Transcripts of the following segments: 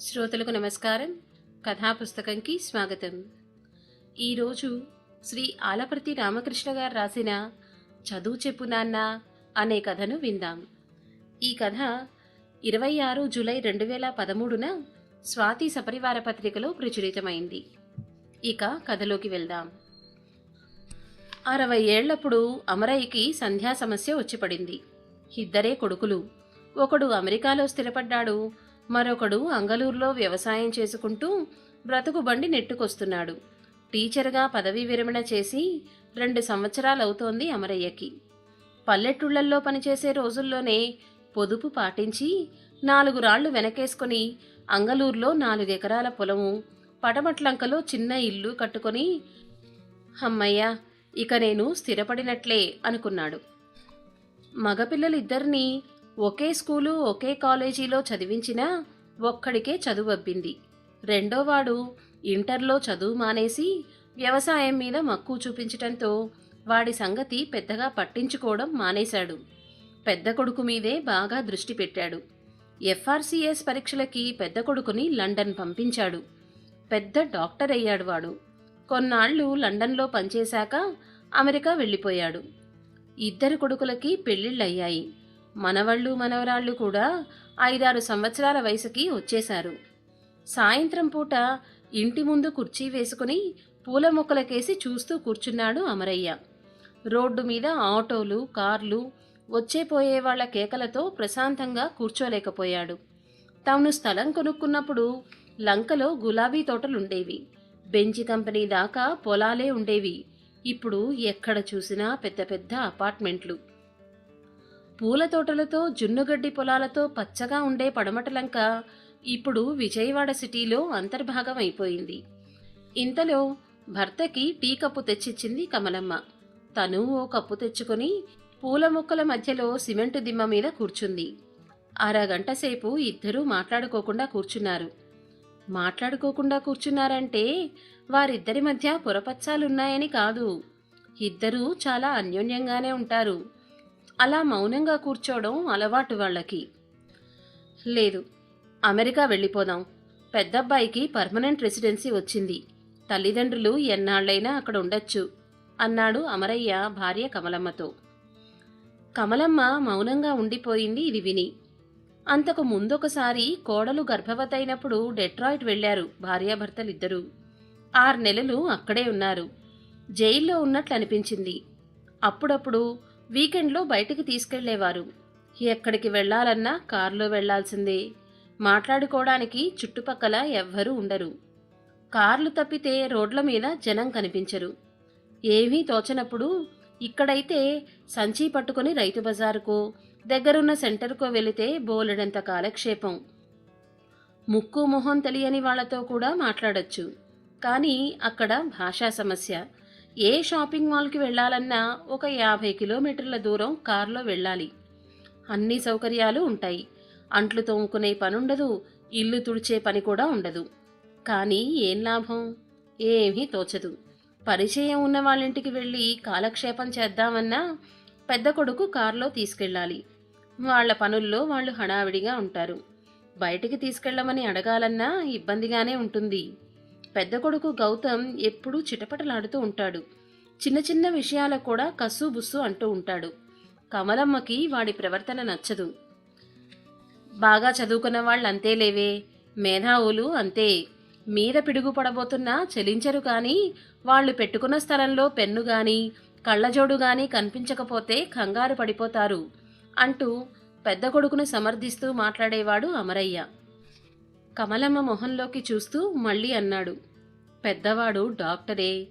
శ్రోతలకు నమస్కారం. కథా పుస్తకంకి స్వాగతం ఈరోజు శ్రీ ఆలపర్తి రామకృష్ణ గారు రాసిన చదువు చెప్పు నాన్న అనే కథను విందాం. ఈ కథ ఇరవై ఆరు జూలై రెండు వేల పదమూడున స్వాతి సపరివార పత్రికలో ప్రచురితమైంది. ఇక కథలోకి వెళ్దాం. అరవై ఏళ్ళప్పుడు అమరయ్యకి సంధ్యా సమస్య వచ్చి పడింది ఇద్దరే కొడుకులు. ఒకడు అమెరికాలో స్థిరపడ్డాడు. మరొకడు అంగలూరులో వ్యవసాయం చేసుకుంటూ బ్రతుకు బండి నెట్టుకొస్తున్నాడు. టీచర్గా పదవీ విరమణ చేసి రెండు సంవత్సరాలవుతోంది అమరయ్యకి. పల్లెటూళ్ళల్లో పనిచేసే రోజుల్లోనే పొదుపు పాటించి నాలుగు రాళ్ళు వెనకేసుకొని అంగలూరులో నాలుగెకరాల పొలము పటమట్లంకలో చిన్న ఇల్లు కట్టుకొని అమ్మయ్య ఇక నేను స్థిరపడినట్లే అనుకున్నాడు. మగపిల్లలిద్దరినీ ఒకే స్కూలు ఒకే కాలేజీలో చదివించినా ఒక్కడికే చదువబ్బింది రెండోవాడు ఇంటర్లో చదువు మానేసి వ్యవసాయం మీద మక్కువ చూపించటంతో వాడి సంగతి పెద్దగా పట్టించుకోవడం మానేశాడు. పెద్ద కొడుకు మీదే బాగా దృష్టి పెట్టాడు. ఎఫ్ఆర్సిఎస్ పరీక్షలకి పెద్ద కొడుకుని లండన్ పంపించాడు. పెద్ద డాక్టర్ అయ్యాడు వాడు. కొన్నాళ్ళు లండన్లో పనిచేశాక అమెరికా వెళ్ళిపోయాడు. ఇద్దరు కొడుకులకి పెళ్ళిళ్ళయ్యాయి. మనవళ్ళు మనవరాళ్ళు కూడా ఐదారు సంవత్సరాల వయసుకి వచ్చేశారు. సాయంత్రం పూట ఇంటి ముందు కుర్చీ వేసుకుని పూల మొక్కలకేసి చూస్తూ కూర్చున్నాడు అమరయ్య. రోడ్డు మీద ఆటోలు కార్లు వచ్చే పోయే వాళ్ళ కేకలతో ప్రశాంతంగా కూర్చోలేకపోయాడు. తాను స్థలం కొనుక్కున్నప్పుడు లంకలో గులాబీ తోటలుండేవి. బెంచి కంపెనీ దాకా పొలాలే ఉండేవి. ఇప్పుడు ఎక్కడ చూసినా పెద్ద పెద్ద అపార్ట్మెంట్లు. పూల తోటలతో జున్నుగడ్డి పొలాలతో పచ్చగా ఉండే పడమటలంక ఇప్పుడు విజయవాడ సిటీలో అంతర్భాగం అయిపోయింది. ఇంతలో భర్తకి టీ కప్పు తెచ్చిచ్చింది కమలమ్మ. తను ఓ కప్పు తెచ్చుకొని పూల మొక్కల మధ్యలో సిమెంటు దిమ్మ మీద కూర్చుంది. అరగంట సేపు ఇద్దరూ మాట్లాడుకోకుండా కూర్చున్నారు. మాట్లాడుకోకుండా కూర్చున్నారంటే వారిద్దరి మధ్య పురపచ్చాలున్నాయని కాదు. ఇద్దరూ చాలా అన్యోన్యంగానే ఉంటారు. అలా మౌనంగా కూర్చోవడం అలవాటు వాళ్ళకి. లేదు అమెరికా వెళ్ళిపోదాం. పెద్దబ్బాయికి పర్మనెంట్ రెసిడెన్సీ వచ్చింది. తల్లిదండ్రులు ఎన్నాళ్ళైనా అక్కడ ఉండొచ్చు అన్నాడు అమరయ్య భార్య కమలమ్మతో. కమలమ్మ మౌనంగా ఉండిపోయింది ఇది విని. అంతకు ముందొకసారి కోడలు గర్భవతైనప్పుడు డెట్రాయిట్ వెళ్ళారు భార్యాభర్తలిద్దరూ. ఆరు నెలలు అక్కడే ఉన్నారు. జైల్లో ఉన్నట్లు అనిపించింది అప్పుడప్పుడు వీకెండ్లో బయటికి తీసుకెళ్ళేవారు. ఎక్కడికి వెళ్ళాలన్నా కారులో వెళ్ళాల్సిందే. మాట్లాడుకోవడానికి చుట్టుపక్కల ఎవ్వరూ ఉండరు. కార్లు తప్పితే రోడ్ల మీద జనం కనిపించరు. ఏమీ తోచనప్పుడు ఇక్కడైతే సంచి పట్టుకుని రైతు బజారుకో దగ్గరున్న సెంటర్కో వెళితే బోలెడంత కాలక్షేపం. ముక్కు మొహం తెలియని వాళ్ళతో కూడా మాట్లాడచ్చు. కానీ అక్కడ భాషా సమస్య. ఏ షాపింగ్ మాల్కి వెళ్ళాలన్నా ఒక యాభై కిలోమీటర్ల దూరం కారులో వెళ్ళాలి. అన్ని సౌకర్యాలు ఉంటాయి. అంట్లు తోముకునే పనుండదు. ఇల్లు తుడిచే పని కూడా ఉండదు. కానీ ఏం లాభం? ఏమీ తోచదు. పరిచయం ఉన్న వాళ్ళింటికి వెళ్ళి కాలక్షేపం చేద్దామన్నా పెద్ద కొడుకు కారులో తీసుకెళ్ళాలి. వాళ్ళ పనుల్లో వాళ్ళు హడావిడిగా ఉంటారు. బయటికి తీసుకెళ్ళమని అడగాలన్నా ఇబ్బందిగానే ఉంటుంది. పెద్ద కొడుకు గౌతమ్ ఎప్పుడూ చిటపటలాడుతూ ఉంటాడు. చిన్న చిన్న విషయాలకు కూడా కస్సు బుస్సు అంటూ ఉంటాడు. కమలమ్మకి వాడి ప్రవర్తన నచ్చదు. బాగా చదువుకున్న వాళ్ళు అంతేలేవే మేధావులు అంతే. మీద పిడుగు పడబోతున్నా చెలించరు కానీ వాళ్ళు పెట్టుకున్న స్థలంలో పెన్ను కానీ కళ్ళజోడు కానీ కనిపించకపోతే కంగారు పడిపోతారు అంటూ పెద్ద కొడుకును సమర్థిస్తూ మాట్లాడేవాడు అమరయ్య. కమలమ్మ మొహంలోకి చూస్తూ మళ్ళీ అన్నాడు. పెద్దవాడు డాక్టరే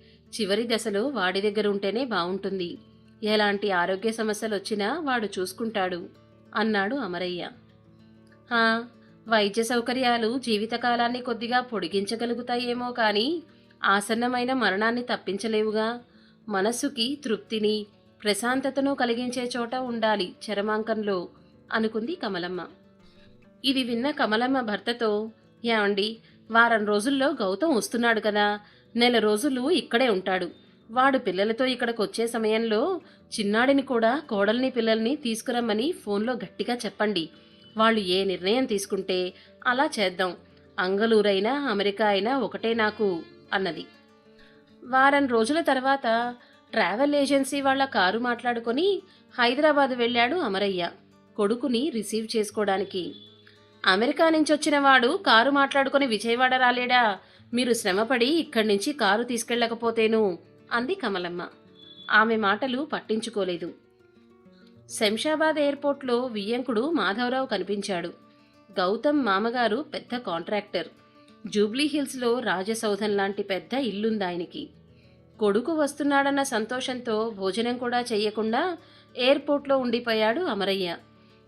చివరి దశలో వాడి దగ్గర ఉంటేనే బావుంటుంది. ఎలాంటి ఆరోగ్య సమస్యలు వచ్చినా వాడు చూసుకుంటాడు అన్నాడు అమరయ్య. "ఆ, వైద్య సౌకర్యాలు జీవితకాలాన్ని కొద్దిగా పొడిగించగలుగుతాయేమో కానీ ఆసన్నమైన మరణాన్ని తప్పించలేవుగా. మనస్సుకి తృప్తిని ప్రశాంతతను కలిగించే చోట ఉండాలి చరమాంకంలో అనుకుంది కమలమ్మ. ఇది విన్న కమలమ్మ భర్తతో ఏమండి వారం రోజుల్లో గౌతమ్ వస్తున్నాడు కదా నెల రోజులు ఇక్కడే ఉంటాడు. వాడు పిల్లలతో ఇక్కడికి వచ్చే సమయంలో చిన్నాడిని కూడా కోడల్ని పిల్లల్ని తీసుకురమ్మని ఫోన్లో గట్టిగా చెప్పండి. వాళ్ళు ఏ నిర్ణయం తీసుకుంటే అలా చేద్దాం. అంగలూరైనా అమెరికా అయినా ఒకటే నాకు అన్నది. వారం రోజుల తర్వాత ట్రావెల్ ఏజెన్సీ వాళ్ళ కారు మాట్లాడుకొని హైదరాబాద్ వెళ్ళాడు అమరయ్య. కొడుకుని రిసీవ్ చేసుకోవడానికి. అమెరికా నుంచి వచ్చిన వాడు కారు మాట్లాడుకుని విజయవాడ రాలేడా? మీరు శ్రమపడి ఇక్కడి నుంచి కారు తీసుకెళ్ళకపోతేను? అంది కమలమ్మ. ఆమె మాటలు పట్టించుకోలేదు. శంషాబాద్ ఎయిర్పోర్ట్లో వియ్యంకుడు మాధవరావు కనిపించాడు. గౌతమ్ మామగారు పెద్ద కాంట్రాక్టర్. జూబ్లీ హిల్స్లో రాజసౌధం లాంటి పెద్ద ఇల్లుంది ఆయనకి కొడుకు వస్తున్నాడన్న సంతోషంతో భోజనం కూడా చేయకుండా ఎయిర్పోర్ట్లో ఉండిపోయాడు అమరయ్య.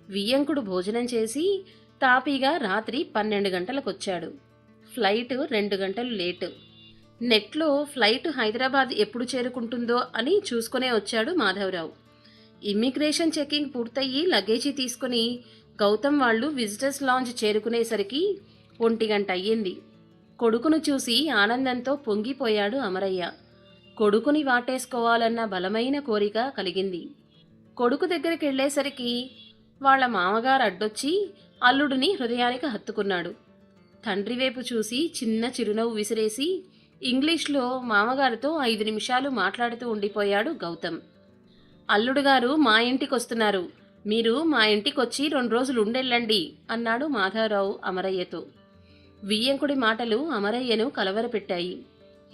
వియ్యంకుడు భోజనం చేసి తాపీగా రాత్రి పన్నెండు గంటలకు వచ్చాడు ఫ్లైట్ రెండు గంటలు లేటు. నెట్లో ఫ్లైట్ హైదరాబాద్ ఎప్పుడు చేరుకుంటుందో అని చూసుకునే వచ్చాడు మాధవరావు. ఇమ్మిగ్రేషన్ చెకింగ్ పూర్తయి లగేజీ తీసుకుని గౌతమ్ వాళ్ళు విజిటర్స్ లాంజ్ చేరుకునేసరికి ఒంటి గంట అయ్యింది. కొడుకును చూసి ఆనందంతో పొంగిపోయాడు అమరయ్య. కొడుకుని వాటేసుకోవాలన్న బలమైన కోరిక కలిగింది. కొడుకు దగ్గరికి వెళ్ళేసరికి వాళ్ళ మామగారు అడ్డొచ్చి అల్లుడిని హృదయానికి హత్తుకున్నాడు. తండ్రి వైపు చూసి చిన్న చిరునవ్వు విసిరేసి ఇంగ్లీష్లో మామగారితో ఐదు నిమిషాలు మాట్లాడుతూ ఉండిపోయాడు గౌతమ్. అల్లుడు గారు మా ఇంటికి వస్తున్నారు మీరు మా ఇంటికి వచ్చి రెండు రోజులు ఉండెళ్ళండి అన్నాడు మాధవరావు అమరయ్యతో. వియ్యంకుడి మాటలు అమరయ్యను కలవరపెట్టాయి.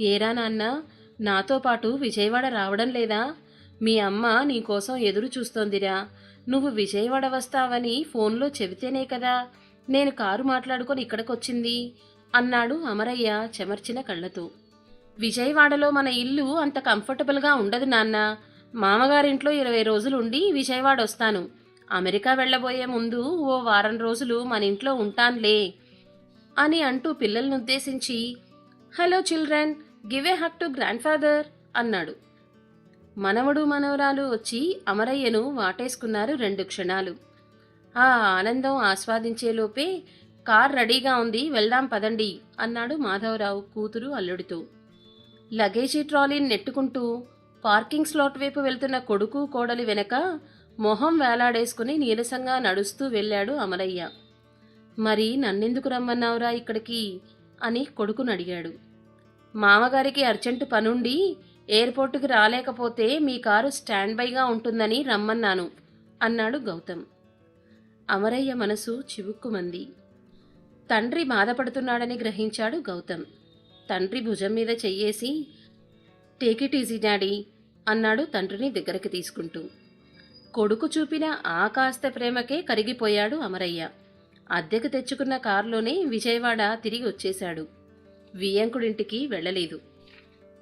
ఏరా నాన్న నాతో పాటు విజయవాడ రావడం లేదా? మీ అమ్మ నీకోసం ఎదురు చూస్తోందిరా నువ్వు విజయవాడ వస్తావని ఫోన్లో చెబితేనే కదా. నేను కారు మాట్లాడుకొని ఇక్కడికొచ్చింది అన్నాడు అమరయ్య చెమర్చిన కళ్ళతో. విజయవాడలో మన ఇల్లు అంత కంఫర్టబుల్గా ఉండదు నాన్న. మామగారింట్లో ఇరవై రోజులు ఉండి విజయవాడ వస్తాను అమెరికా వెళ్ళబోయే ముందు ఓ వారం రోజులు మన ఇంట్లో ఉంటాన్లే అని అంటూ పిల్లల్ని ఉద్దేశించి hello children give a hug to grandfather అన్నాడు. మనవడు మనవరాలు వచ్చి అమరయ్యను వాటేసుకున్నారు రెండు క్షణాలు. ఆ ఆనందం ఆస్వాదించేలోపే కార్ రెడీగా ఉంది వెళ్దాం పదండి అన్నాడు మాధవరావు కూతురు అల్లుడితో. లగేజీ ట్రాలీని నెట్టుకుంటూ పార్కింగ్ స్లాట్ వైపు వెళ్తున్న కొడుకు కోడలి వెనక మొహం వేలాడేసుకుని నీరసంగా నడుస్తూ వెళ్ళాడు అమరయ్య. మరి నన్నెందుకు రమ్మన్నావురా ఇక్కడికి? అని కొడుకును అడిగాడు. మామగారికి అర్జెంటు పనుండి ఎయిర్పోర్టుకి రాలేకపోతే మీ కారు స్టాండ్ బైగా ఉంటుందని రమ్మన్నాను అన్నాడు గౌతమ్. అమరయ్య మనసు చివుక్కుమంది. తండ్రి బాధపడుతున్నాడని గ్రహించాడు గౌతమ్. తండ్రి భుజం మీద చెయ్యేసి టేక్ ఇట్ ఈజీ డాడీ అన్నాడు తండ్రిని దగ్గరికి తీసుకుంటూ. కొడుకు చూపిన ఆకాస్త ప్రేమకే కరిగిపోయాడు అమరయ్య. అద్దెకు తెచ్చుకున్న కారులోనే విజయవాడ తిరిగి వచ్చేశాడు. వియ్యంకుడింటికి వెళ్ళలేదు.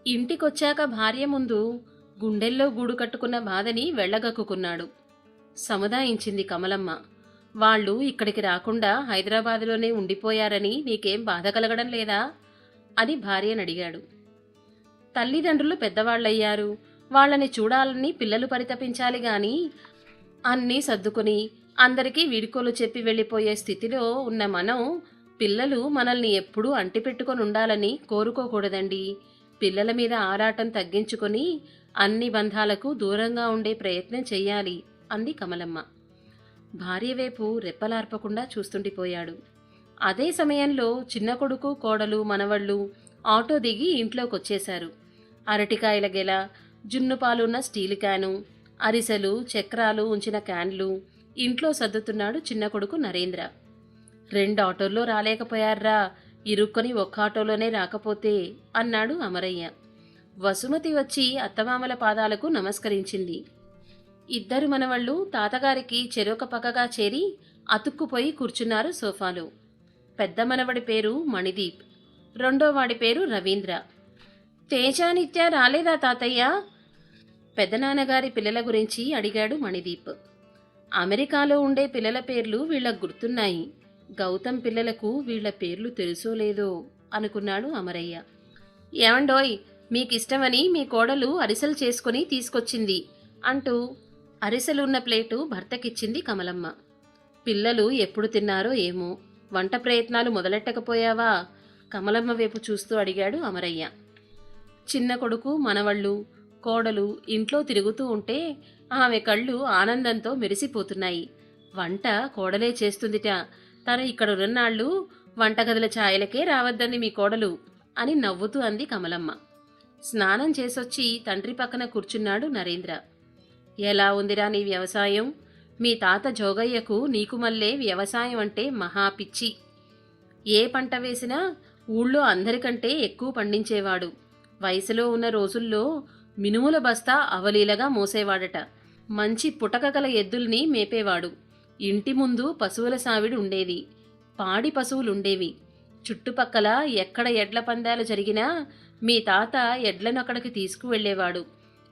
ఇంటికొచ్చాక భార్య ముందు గుండెల్లో గూడు కట్టుకున్న బాధని వెళ్ళగక్కుకున్నాడు. సముదాయించింది కమలమ్మ. వాళ్ళు ఇక్కడికి రాకుండా హైదరాబాదులోనే ఉండిపోయారని నీకేం బాధ కలగడం లేదా? అని భార్యను అడిగాడు. తల్లిదండ్రులు పెద్దవాళ్ళయ్యారు. వాళ్ళని చూడాలని పిల్లలు పరితపించాలి గాని అన్నీ సర్దుకుని అందరికీ వీడుకోలు చెప్పి వెళ్ళిపోయే స్థితిలో ఉన్న మనం పిల్లలు మనల్ని ఎప్పుడూ అంటిపెట్టుకొని ఉండాలని కోరుకోకూడదండి. పిల్లల మీద ఆరాటం తగ్గించుకొని అన్ని బంధాలకు దూరంగా ఉండే ప్రయత్నం చెయ్యాలి అంది కమలమ్మ. భార్య వైపు రెప్పలార్పకుండా చూస్తుండిపోయాడు. అదే సమయంలో చిన్న కొడుకు కోడలు మనవళ్ళు ఆటో దిగి ఇంట్లోకొచ్చేశారు. అరటికాయల గెల జున్ను పాలున్న స్టీల్ క్యాను అరిసెలు చక్రాలు ఉంచిన క్యాన్లు ఇంట్లో సర్దుతున్నాడు చిన్న కొడుకు నరేంద్ర. రెండు ఆటోల్లో రాలేకపోయారా ఇరుక్కొని ఒక్క ఆటోలోనే రాకపోతే అన్నాడు అమరయ్య. వసుమతి వచ్చి అత్తమామల పాదాలకు నమస్కరించింది. ఇద్దరు మనవళ్ళు తాతగారికి చెరొక పక్కగా చేరి అతుక్కుపోయి కూర్చున్నారు సోఫాలో. పెద్ద మనవడి పేరు మణిదీప్. రెండో వాడి పేరు రవీంద్ర. తేజానిత్య రాలేదా తాతయ్య? పెదనాన్నగారి పిల్లల గురించి అడిగాడు మణిదీప్. అమెరికాలో ఉండే పిల్లల పేర్లు వీళ్ళకు గుర్తున్నాయి. గౌతమ్ పిల్లలకు వీళ్ళ పేర్లు తెలుసో లేదో అనుకున్నాడు అమరయ్య. ఏమండోయ్ మీకిష్టమని మీ కోడలు అరిసెలు చేసుకుని తీసుకొచ్చింది అంటూ అరిసెలున్న ప్లేటు భర్తకిచ్చింది కమలమ్మ. పిల్లలు ఎప్పుడు తిన్నారో ఏమో వంట ప్రయత్నాలు మొదలెట్టకపోయావా? కమలమ్మ వైపు చూస్తూ అడిగాడు అమరయ్య. చిన్న కొడుకు మనవళ్ళు కోడలు ఇంట్లో తిరుగుతూ ఉంటే ఆమె కళ్ళు ఆనందంతో మెరిసిపోతున్నాయి. వంట కోడలే చేస్తుందిట. తను ఇక్కడ ఉన్నాళ్ళు వంటగదుల ఛాయలకే రావద్దంది మీ కోడలు అని నవ్వుతూ అంది కమలమ్మ. స్నానం చేసొచ్చి తండ్రి పక్కన కూర్చున్నాడు నరేంద్ర. ఎలా ఉందిరా నీ వ్యవసాయం? మీ తాత జోగయ్యకు నీకు మళ్ళే వ్యవసాయం అంటే మహా పిచ్చి. ఏ పంట వేసినా ఊళ్ళో అందరికంటే ఎక్కువ పండించేవాడు. వయసులో ఉన్న రోజుల్లో మినుముల బస్తా అవలీలగా మోసేవాడట. మంచి పుటక గల ఎద్దుల్ని మేపేవాడు. ఇంటి ముందు పశువుల సావిడి ఉండేది. పాడి పశువులుండేవి. చుట్టుపక్కల ఎక్కడ ఎడ్ల పందాలు జరిగినా మీ తాత ఎడ్లను అక్కడికి తీసుకువెళ్ళేవాడు.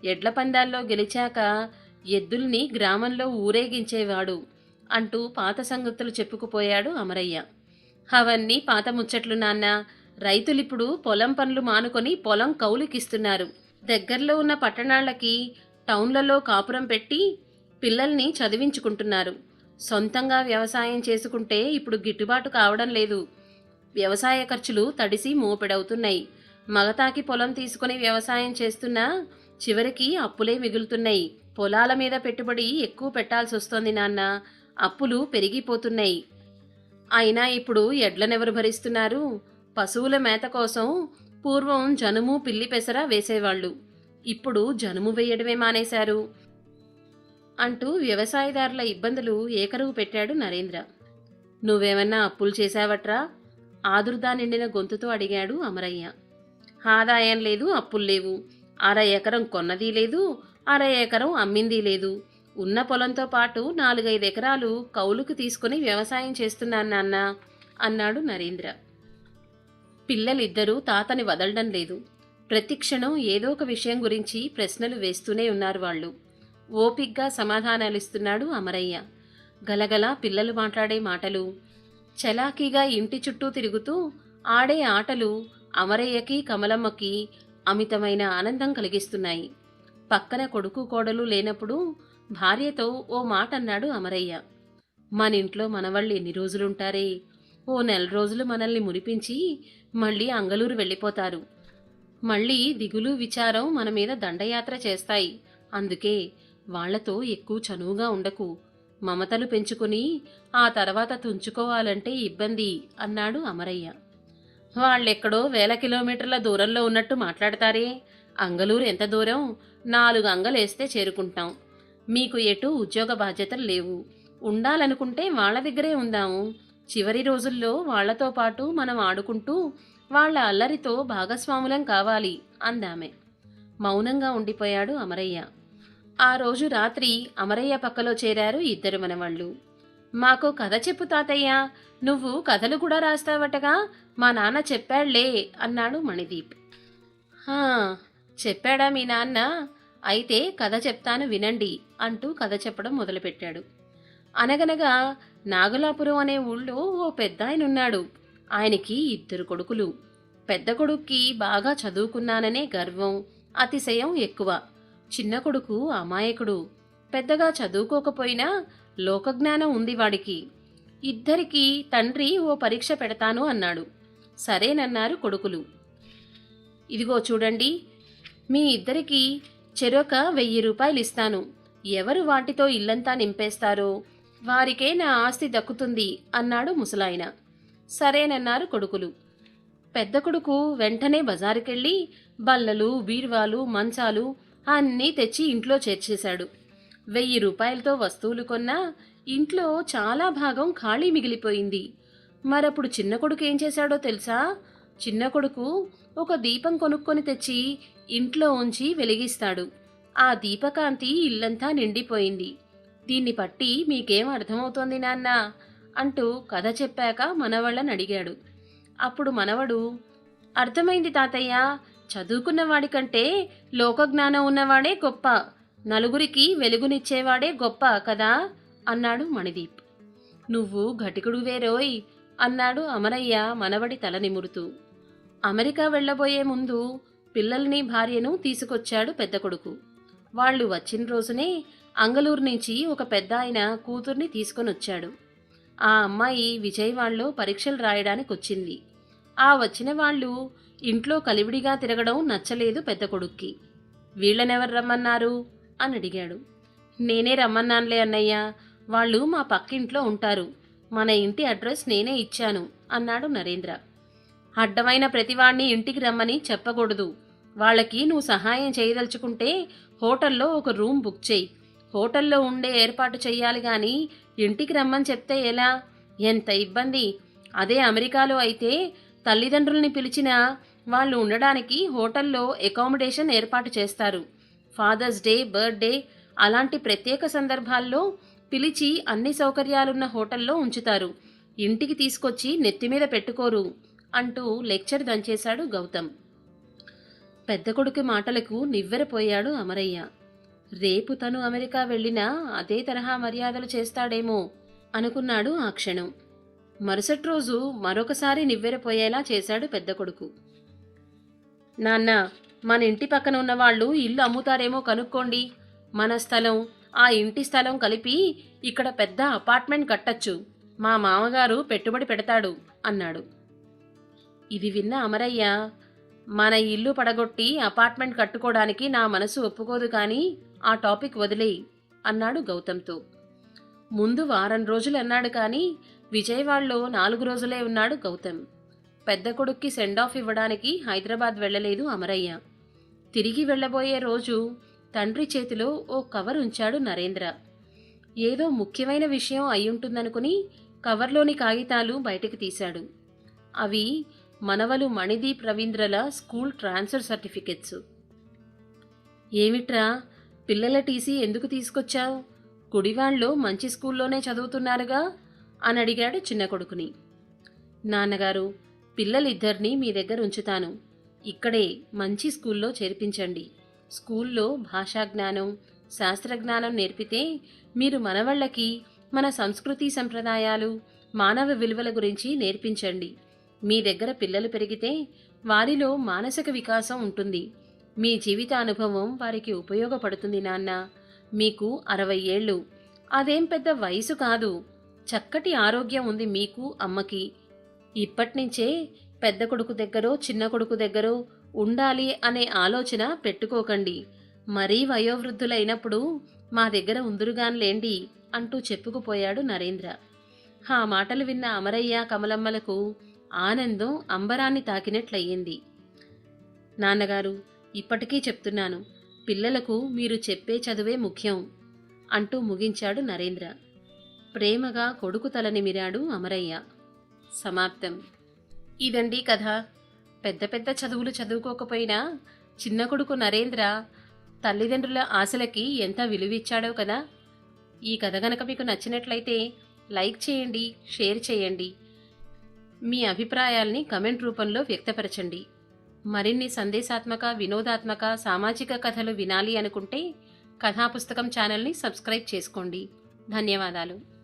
ఎడ్ల పందాల్లో గెలిచాక ఎద్దుల్ని గ్రామంలో ఊరేగించేవాడు అంటూ పాత సంగతులు చెప్పుకుపోయాడు అమరయ్య. అవన్నీ పాత ముచ్చట్లు నాన్న. రైతులిప్పుడు పొలం పనులు మానుకొని పొలం కౌలుకిస్తున్నారు. దగ్గరలో ఉన్న పట్టణాలకి టౌన్లలో కాపురం పెట్టి పిల్లల్ని చదివించుకుంటున్నారు. సొంతంగా వ్యవసాయం చేసుకుంటే ఇప్పుడు గిట్టుబాటు కావడం లేదు. వ్యవసాయ ఖర్చులు తడిసి మోపెడవుతున్నాయి. మగతాకి పొలం తీసుకుని వ్యవసాయం చేస్తున్నా చివరికి అప్పులే మిగులుతున్నాయి. పొలాల మీద పెట్టుబడి ఎక్కువ పెట్టాల్సి వస్తోంది నాన్న. అప్పులు పెరిగిపోతున్నాయి. అయినా ఇప్పుడు ఎడ్లనెవరు భరిస్తున్నారు? పశువుల మేత కోసం పూర్వం జనుము పిల్లి పెసర వేసేవాళ్ళు. ఇప్పుడు జనుము వేయడమే మానేశారు. అంటూ వ్యవసాయదారుల ఇబ్బందులు ఏకరువు పెట్టాడు నరేంద్ర. నువ్వేమన్నా అప్పులు చేశావట్రా? ఆదుర్దా నిండిన గొంతుతో అడిగాడు అమరయ్య. ఆదాయం లేదు అప్పులు లేవు. అర ఎకరం కొన్నది లేదు అర ఎకరం అమ్మింది లేదు. ఉన్న పొలంతో పాటు నాలుగైదు ఎకరాలు కౌలుకు తీసుకుని వ్యవసాయం చేస్తున్నాను నాన్న అన్నాడు నరేంద్ర. పిల్లలిద్దరూ తాతని వదలడం లేదు. ప్రతి క్షణం ఏదో ఒక విషయం గురించి ప్రశ్నలు వేస్తూనే ఉన్నారు వాళ్ళు. ఓపిగ్గా సమాధానాలిస్తున్నాడు అమరయ్య. గలగల పిల్లలు మాట్లాడే మాటలు చలాకీగా ఇంటి చుట్టూ తిరుగుతూ ఆడే ఆటలు అమరయ్యకి కమలమ్మకి అమితమైన ఆనందం కలిగిస్తున్నాయి. పక్కన కొడుకు కోడలు లేనప్పుడు భార్యతో ఓ మాట అన్నాడు అమరయ్య. మన ఇంట్లో మనవాళ్ళు ఎన్ని రోజులుంటారే? ఓ నెల రోజులు మనల్ని మురిపించి మళ్ళీ అంగలూరు వెళ్ళిపోతారు. మళ్ళీ దిగులు విచారం మన మీద దండయాత్ర చేస్తాయి. అందుకే వాళ్ళతో ఎక్కువ చనువుగా ఉండకు. మమతలు పెంచుకుని ఆ తర్వాత తుంచుకోవాలంటే ఇబ్బంది అన్నాడు అమరయ్య. వాళ్ళెక్కడో వేల కిలోమీటర్ల దూరంలో ఉన్నట్టు మాట్లాడతారే. అంగలూరు ఎంత దూరం? నాలుగు అంగలేస్తే చేరుకుంటాం. మీకు ఎటు ఉద్యోగ బాధ్యతలు లేవు. ఉండాలనుకుంటే వాళ్ళ దగ్గరే ఉందాము. చివరి రోజుల్లో వాళ్ళతో పాటు మనం ఆడుకుంటూ వాళ్ళ అల్లరితో భాగస్వాములం కావాలి అందామె. మౌనంగా ఉండిపోయాడు అమరయ్య. ఆ రోజు రాత్రి అమరయ్య పక్కలో చేరారు ఇద్దరు మనవాళ్ళు. మాకు కథ చెప్పు తాతయ్య నువ్వు కథలు కూడా రాస్తావటగా? మా నాన్న చెప్పాడులే అన్నాడు మణిదీప్. "హా, చెప్పాడా మీ నాన్న? అయితే కథ చెప్తాను వినండి అంటూ కథ చెప్పడం మొదలుపెట్టాడు. అనగనగా నాగలాపురం అనే ఊళ్ళో ఓ పెద్ద ఆయన ఉన్నాడు ఆయనకి ఇద్దరు కొడుకులు. పెద్ద కొడుక్కి బాగా చదువుకున్నాననే గర్వం అతిశయం ఎక్కువ. చిన్న కొడుకు అమాయకుడు. పెద్దగా చదువుకోకపోయినా లోకజ్ఞానం ఉంది వాడికి. ఇద్దరికీ తండ్రి ఓ పరీక్ష పెడతాను అన్నాడు. సరేనన్నారు కొడుకులు. ఇదిగో చూడండి మీ ఇద్దరికీ చెరొక వెయ్యి రూపాయలు ఇస్తాను. ఎవరు వాటితో ఇల్లంతా నింపేస్తారో వారికే నా ఆస్తి దక్కుతుంది అన్నాడు ముసలాయన. సరేనన్నారు కొడుకులు. పెద్ద కొడుకు వెంటనే బజారుకెళ్ళి బల్లలు బీరువాలు మంచాలు అన్నీ తెచ్చి ఇంట్లో చేర్చేశాడు. వెయ్యి రూపాయలతో వస్తువులు కొన్నా ఇంట్లో చాలా భాగం ఖాళీ మిగిలిపోయింది. మరప్పుడు చిన్న కొడుకు ఏం చేశాడో తెలుసా? చిన్న కొడుకు ఒక దీపం కొనుక్కొని తెచ్చి ఇంట్లో ఉంచి వెలిగిస్తాడు. ఆ దీపకాంతి ఇల్లంతా నిండిపోయింది. దీన్ని పట్టి మీకేం అర్థమవుతోంది నాన్న? అంటూ కథ చెప్పాక మనవళ్ళని అడిగాడు. అప్పుడు మనవడు అర్థమైంది తాతయ్య చదువుకున్నవాడి కంటే లోకజ్ఞానం ఉన్నవాడే గొప్ప. నలుగురికి వెలుగునిచ్చేవాడే గొప్ప కదా? అన్నాడు మణిదీప్. నువ్వు ఘటికుడు వేరోయ్ అన్నాడు అమరయ్య మనవడి తల నిమురుతూ. అమెరికా వెళ్ళబోయే ముందు పిల్లల్ని భార్యను తీసుకొచ్చాడు పెద్ద కొడుకు. వాళ్ళు వచ్చిన రోజునే అంగలూరు నుంచి ఒక పెద్ద ఆయన కూతుర్ని తీసుకొని వచ్చాడు ఆ అమ్మాయి విజయవాడలో పరీక్షలు రాయడానికి వచ్చింది ఆ వచ్చిన వాళ్ళు ఇంట్లో కలివిడిగా తిరగడం నచ్చలేదు పెద్ద కొడుక్కి. వీళ్ళనెవరు రమ్మన్నారు? అని అడిగాడు. నేనే రమ్మన్నానులే అన్నయ్య వాళ్ళు మా పక్కింట్లో ఉంటారు. మన ఇంటి అడ్రస్ నేనే ఇచ్చాను అన్నాడు నరేంద్ర. అడ్డమైన ప్రతివాణ్ణి ఇంటికి రమ్మని చెప్పకూడదు. వాళ్ళకి నువ్వు సహాయం చేయదలుచుకుంటే హోటల్లో ఒక రూమ్ బుక్ చేయి. హోటల్లో ఉండే ఏర్పాటు చెయ్యాలి కానీ ఇంటికి రమ్మని చెప్తే ఎలా? ఎంత ఇబ్బంది. అదే అమెరికాలో అయితే తల్లిదండ్రుల్ని పిలిచినా వాళ్ళు ఉండడానికి హోటల్లో అకామిడేషన్ ఏర్పాటు చేస్తారు. ఫాదర్స్ డే బర్త్డే అలాంటి ప్రత్యేక సందర్భాల్లో పిలిచి అన్ని సౌకర్యాలున్న హోటల్లో ఉంచుతారు. ఇంటికి తీసుకొచ్చి నెత్తిమీద పెట్టుకోరు అంటూ లెక్చర్ దంచేశాడు గౌతమ్. పెద్ద కొడుకు మాటలకు నివ్వెరపోయాడు అమరయ్య. రేపు తను అమెరికా వెళ్ళినా అదే తరహా మర్యాదలు చేస్తాడేమో అనుకున్నాడు ఆ క్షణం. మరుసటి రోజు మరొకసారి నివ్వెరపోయేలా చేశాడు పెద్ద కొడుకు. నాన్న మన ఇంటి పక్కన ఉన్న వాళ్ళు ఇల్లు అమ్ముతారేమో కనుక్కోండి. మన స్థలం ఆ ఇంటి స్థలం కలిపి ఇక్కడ పెద్ద అపార్ట్మెంట్ కట్టచ్చు. మా మామగారు పెట్టుబడి పెడతాడు అన్నాడు. ఇది విన్న అమరయ్య మన ఇల్లు పడగొట్టి అపార్ట్మెంట్ కట్టుకోవడానికి నా మనసు ఒప్పుకోదు కానీ ఆ టాపిక్ వదిలేయి అన్నాడు గౌతమ్తో ముందు వారం రోజులు అన్నాడు కానీ విజయవాడలో నాలుగు రోజులే ఉన్నాడు గౌతమ్. పెద్ద కొడుక్కి సెండ్ ఆఫ్ ఇవ్వడానికి హైదరాబాద్ వెళ్ళలేదు అమరయ్య. తిరిగి వెళ్ళబోయే రోజు తండ్రి చేతిలో ఓ కవర్ ఉంచాడు నరేంద్ర. ఏదో ముఖ్యమైన విషయం అయ్యుంటుందనుకుని కవర్లోని కాగితాలు బయటకు తీశాడు. అవి మనవలు మణిదీప్ రవీంద్రల స్కూల్ ట్రాన్స్ఫర్ సర్టిఫికెట్స్. ఏమిట్రా పిల్లల టీసీ ఎందుకు తీసుకొచ్చావు? కుడివాళ్ళు మంచి స్కూల్లోనే చదువుతున్నారుగా అని అడిగాడు చిన్న కొడుకుని. నాన్నగారు పిల్లలిద్దరినీ మీ దగ్గర ఉంచుతాను. ఇక్కడే మంచి స్కూల్లో చేర్పించండి. స్కూల్లో భాషా జ్ఞానం శాస్త్రజ్ఞానం నేర్పితే మీరు మనవళ్ళకి మన సంస్కృతి సంప్రదాయాలు మానవ విలువల గురించి నేర్పించండి. మీ దగ్గర పిల్లలు పెరిగితే వారిలో మానసిక వికాసం ఉంటుంది. మీ జీవిత అనుభవం వారికి ఉపయోగపడుతుంది నాన్న. మీకు అరవై ఏళ్ళు. అదేం పెద్ద వయసు కాదు. చక్కటి ఆరోగ్యం ఉంది మీకు అమ్మకి. ఇప్పటినుంచే పెద్ద కొడుకు దగ్గరో చిన్న కొడుకు దగ్గరో ఉండాలి అనే ఆలోచన పెట్టుకోకండి. మరీ వయోవృద్ధులైనప్పుడు మా దగ్గర ఉందురుగాన్లేండి అంటూ చెప్పుకుపోయాడు నరేంద్ర. ఆ మాటలు విన్న అమరయ్య కమలమ్మలకు ఆనందం అంబరాన్ని తాకినట్లయింది నాన్నగారు ఇప్పటికీ చెప్తున్నాను పిల్లలకు మీరు చెప్పే చదువే ముఖ్యం అంటూ ముగించాడు నరేంద్ర. ప్రేమగా కొడుకు తలనిమిరాడు అమరయ్య. సమాప్తం. ఇదండి కథ. పెద్ద పెద్ద చదువులు చదువుకోకపోయినా చిన్న కొడుకు నరేంద్ర తల్లిదండ్రుల ఆశలకి ఎంత విలువిచ్చాడో కదా. ఈ కథ గనక మీకు నచ్చినట్లయితే లైక్ చేయండి షేర్ చేయండి. మీ అభిప్రాయాల్ని కమెంట్ రూపంలో వ్యక్తపరచండి. మరిన్ని సందేశాత్మక వినోదాత్మక సామాజిక కథలు వినాలి అనుకుంటే కథాపుస్తకం ఛానల్ని సబ్స్క్రైబ్ చేసుకోండి. ధన్యవాదాలు.